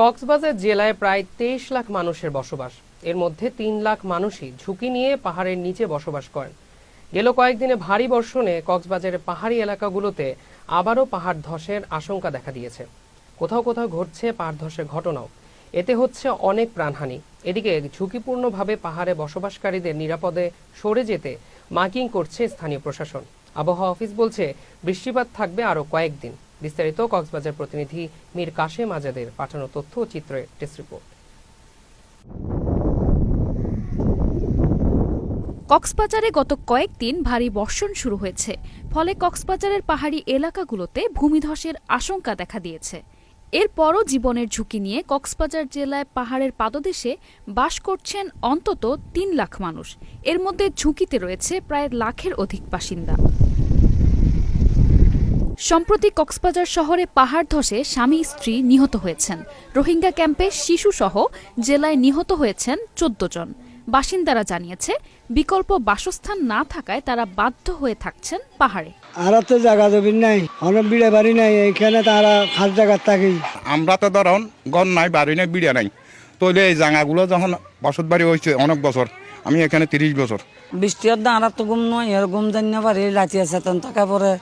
কক্সবাজার জেলায় প্রায় তেইশ লাখ মানুষের বসবাস। এর মধ্যে তিন লাখ মানুষই ঝুঁকি নিয়ে পাহাড়ের নিচে বসবাস করেন। গেল কয়েকদিনে ভারী বর্ষণে কক্সবাজারের পাহাড়ি এলাকাগুলোতে আবারও পাহাড় ধসের আশঙ্কা দেখা দিয়েছে। কোথাও কোথাও ঘটছে পাহাড় ধসের ঘটনাও। এতে হচ্ছে অনেক প্রাণহানি। এদিকে ঝুঁকিপূর্ণভাবে পাহাড়ে বসবাসকারীদের নিরাপদে সরে যেতে মার্কিং করছে স্থানীয় প্রশাসন। আবহাওয়া অফিস বলছে, বৃষ্টিপাত থাকবে আরও কয়েকদিন। বিস্তারিত কক্সবাজার প্রতিনিধি মীর কাশেম আজাদের পাঠানো তথ্য ও চিত্রের টেস্ট রিপোর্ট। কক্সবাজারে গত কয়েকদিন ভারী বর্ষণ শুরু হয়েছে। ফলে কক্সবাজারের পাহাড়ি এলাকাগুলোতে ভূমিধসের আশঙ্কা দেখা দিয়েছে। এরপরও জীবনের ঝুঁকি নিয়ে কক্সবাজার জেলায় পাহাড়ের পাদদেশে বাস করছেন অন্তত তিন লাখ মানুষ। এর মধ্যে ঝুঁকিতে রয়েছে প্রায় লাখের অধিক বাসিন্দা। সম্প্রতি কক্সবাজার শহরে পাহাড় ধসে স্বামী স্ত্রী নিহত হয়েছেন। রোহিঙ্গা ক্যাম্পে শিশুসহ জেলায় নিহত হয়েছেন চোদ্দ জন। বাসিন্দারা জানিয়েছে বিকল্প বাসস্থান না থাকায় তারা বাধ্য হয়ে থাকছেন পাহাড়ে। আর তো জায়গা জমিন নাই অনেক বিড়ে বাড়ি নাই এইখানে তারা খাস জায়গার থাকি আমরা তো ধরুন গন নাই বাড়ি নাই বিড়িয়া নাই। তৈলে এই জায়গাগুলো যখন বসত বাড়ি হয়েছে অনেক বছর আমি এখানে তিরিশ বছর। বৃষ্টির দাঁড়া তো ঘুম নয় এর ঘুম জানি না পারি লাচি আছে তখন টাকা পরে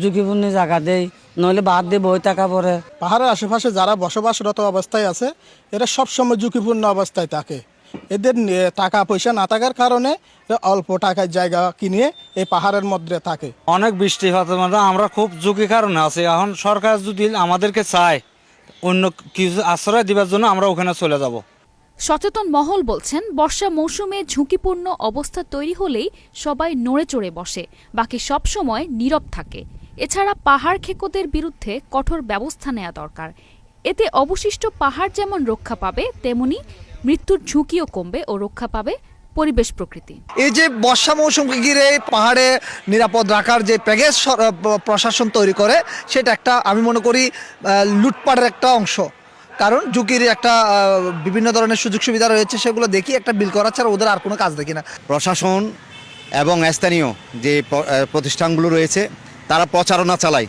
ঝুঁকিপূর্ণ জায়গা দেই নইলে বাদ দিয়ে বই টাকা পরে পাহাড়ের আশেপাশে যারা বসবাসরত অবস্থায় আছে এরা সবসময় ঝুঁকিপূর্ণ অবস্থায় থাকে। এদের টাকা পয়সা না থাকার কারণে অল্প টাকার জায়গা কিনে এই পাহাড়ের মধ্যে থাকে। অনেক বৃষ্টিপাতের মধ্যে আমরা খুব ঝুঁকি কারণে আছি। এখন সরকার যদি আমাদেরকে চায় অন্য কিছু আশ্রয় দিবার জন্য আমরা ওখানে চলে যাব। সচেতন মহল বলছেন, বর্ষা মৌসুমে ঝুঁকিপূর্ণ অবস্থা তৈরি হলেই সবাই নড়ে চড়ে বসে, বাকি সব সময় নীরব থাকে। এছাড়া পাহাড় খেকোদের বিরুদ্ধে কঠোর ব্যবস্থা নেওয়া দরকার। এতে অবশিষ্ট পাহাড় যেমন রক্ষা পাবে, তেমনি মৃত্যুর ঝুঁকিও কমবে ও রক্ষা পাবে পরিবেশ প্রকৃতি। এই যে বর্ষা মৌসুমকে ঘিরে পাহাড়ে নিরাপদ রাখার যে প্যাকেজ প্রশাসন তৈরি করে, সেটা একটা আমি মনে করি লুটপাটের একটা অংশ। কারণ ঝুঁকির একটা বিভিন্ন ধরনের সুযোগ সুবিধা রয়েছে সেগুলো দেখি একটা বিল করা ছাড়া ওদের আর কোনো কাজ দেখি না। প্রশাসন এবং স্থানীয় যে প্রতিষ্ঠানগুলো রয়েছে তারা প্রচারণা চালায়।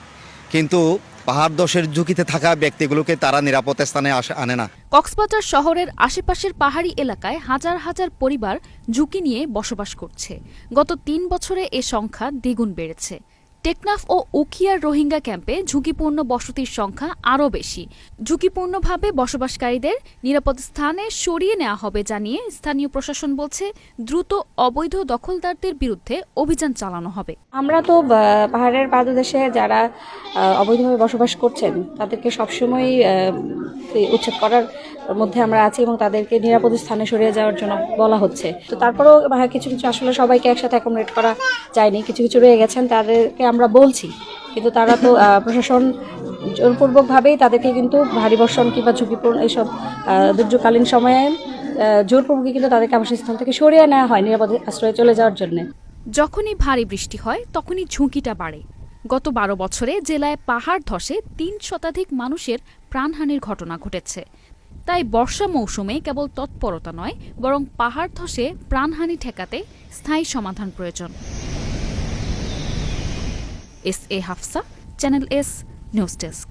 কিন্তু পাহাড় দশের ঝুঁকিতে থাকা ব্যক্তিগুলোকে তারা নিরাপদ স্থানে আসে- আনে না। কক্সবাজার শহরের আশেপাশের পাহাড়ি এলাকায় হাজার হাজার পরিবার ঝুঁকি নিয়ে বসবাস করছে। গত তিন বছরে এ সংখ্যা দ্বিগুণ বেড়েছে। টেকনাফ ও উখিয়ার রোহিঙ্গা ক্যাম্পে ঝুঁকিপূর্ণ বসতির সংখ্যা আরও বেশি। ঝুঁকিপূর্ণভাবে বসবাসকারীদের নিরাপদ স্থানে সরিয়ে নেওয়া হবে জানিয়ে স্থানীয় প্রশাসন বলছে, দ্রুত অবৈধ দখলদারদের বিরুদ্ধে অভিযান চালানো হবে। আমরা তো পাহাড়ের পাদদেশে যারা অবৈধভাবে বসবাস করছেন, তাদেরকে সবসময় উচ্ছেদ করার মধ্যে আমরা আছি এবং তাদেরকে নিরাপদ স্থানে সরিয়ে যাওয়ার জন্য বলা হচ্ছে। তো তারপরেও কিছু কিছু আসলে সবাইকে একসাথে অ্যাকোমোডেট করা যায়নি। কিছু কিছু রয়ে গেছেন তাদেরকে আমরা বলছি। কিন্তু তারা তো প্রশাসন জোরপূর্বকভাবেই তাদেরকে কিন্তু ভারী বর্ষণ কিংবা ঝুঁকিপূর্ণ এইসব দুর্যোগকালীন সময়ে আহ, জোরপূর্বকই কিন্তু তাদেরকে আবাসস্থল থেকে সরিয়ে নেওয়া হয় নিরাপদ আশ্রয়ে চলে যাওয়ার জন্য। যখনই ভারী বৃষ্টি হয় তখনই ঝুঁকিটা বাড়ে। গত বারো বছরে জেলায় পাহাড় ধসে তিন শতাধিক মানুষের প্রাণহানির ঘটনা ঘটেছে। তাই বর্ষা মৌসুমে কেবল তৎপরতা নয়, বরং পাহাড় ধসে প্রাণহানি ঠেকাতে স্থায়ী সমাধান প্রয়োজন। S A Hafsa, channel S, news desk.